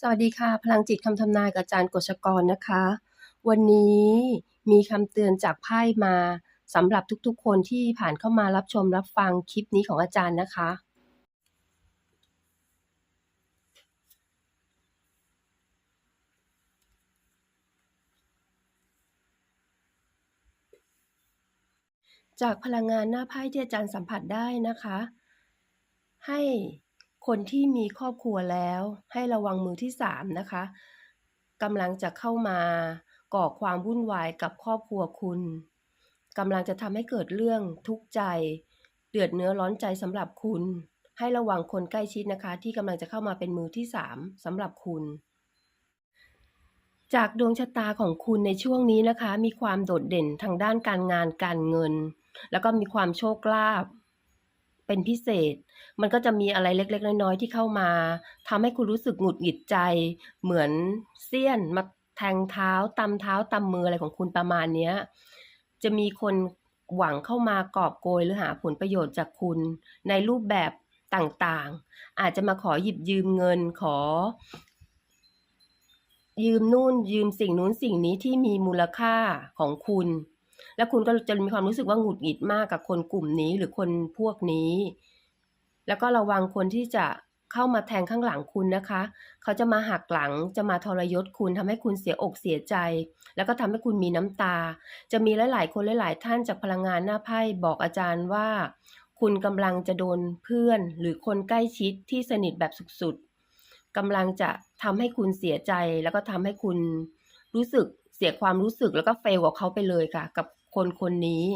สวัสดีค่ะ พลังจิตคำทำนายกับอาจารย์กฤษกรนะคะ วันนี้มีคำเตือนจากไพ่มาสำหรับทุกๆ คนที่ผ่านเข้ามารับชมรับฟังคลิปนี้ของอาจารย์นะคะ จากพลังงานหน้าไพ่ที่อาจารย์สัมผัสได้นะคะ ให้ คนที่มีครอบครัวแล้วให้ระวังมือที่สามนะคะกำลังจะเข้ามาก่อความวุ่นวายกับครอบครัวคุณกำลังจะทำให้เกิดเรื่องทุกข์ใจ เดือดเนื้อร้อนใจสำหรับคุณ ให้ระวังคนใกล้ชิดนะคะ ที่กำลังจะเข้ามาเป็นมือที่สามสำหรับคุณ จากดวงชะตาของคุณในช่วงนี้นะคะ มีความโดดเด่นทางด้านการงานการเงิน แล้วก็มีความโชคลาภ เป็นพิเศษ มันก็จะมีอะไรเล็ก ๆ น้อยๆที่เข้ามาทำให้คุณรู้สึกหงุดหงิดใจ เหมือนเสี้ยนมาแทงเท้าตำเท้าตำมืออะไรของคุณประมาณเนี้ยจะมีคนหวังเข้ามากอบโกยหรือหาผลประโยชน์จากคุณในรูปแบบต่างๆ อาจจะมาขอหยิบยืมเงินขอ ยืมนู่นยืมสิ่งนู้นสิ่งนี้ที่มีมูลค่าของคุณ แล้วคุณก็จะมีความรู้สึกว่าหงุดหงิดมากกับคนกลุ่มนี้หรือคนพวกนี้ แล้วก็ระวังคนที่จะเข้ามาแทงข้างหลังคุณนะคะ เขาจะมาหักหลังจะมาทรยศคุณทำให้คุณเสียอกเสียใจ แล้วก็ทำให้คุณมีน้ำตา จะมีหลาย ๆ คนหลาย ๆ ท่านจากพลังงานหน้าไพ่บอกอาจารย์ว่า คุณกำลังจะโดนเพื่อน หรือคนใกล้ชิดที่สนิทแบบสุดๆกำลังจะทำให้คุณเสียใจ แล้วก็ทำให้คุณรู้สึก เสียความรู้สึกแล้วก็เฟลกับเขาไปเลยค่ะ กับคนคนนี้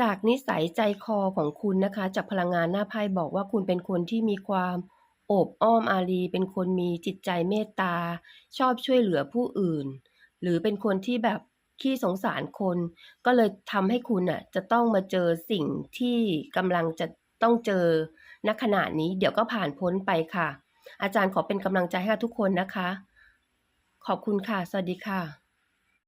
จากนิสัยใจคอของคุณนะคะ จากพลังงานหน้าไพ่บอกว่าคุณเป็นคนที่มีความโอบอ้อมอารี เป็นคนมีจิตใจเมตตา ชอบช่วยเหลือผู้อื่น หรือเป็นคนที่แบบขี้สงสารคน ก็เลยทำให้คุณอะ จะต้องมาเจอสิ่งที่กำลังจะต้องเจอณขณะนี้ เดี๋ยวก็ผ่านพ้นไปค่ะ อาจารย์ขอเป็นกำลังใจให้ทุกคนนะคะ ขอบคุณค่ะ สวัสดีค่ะ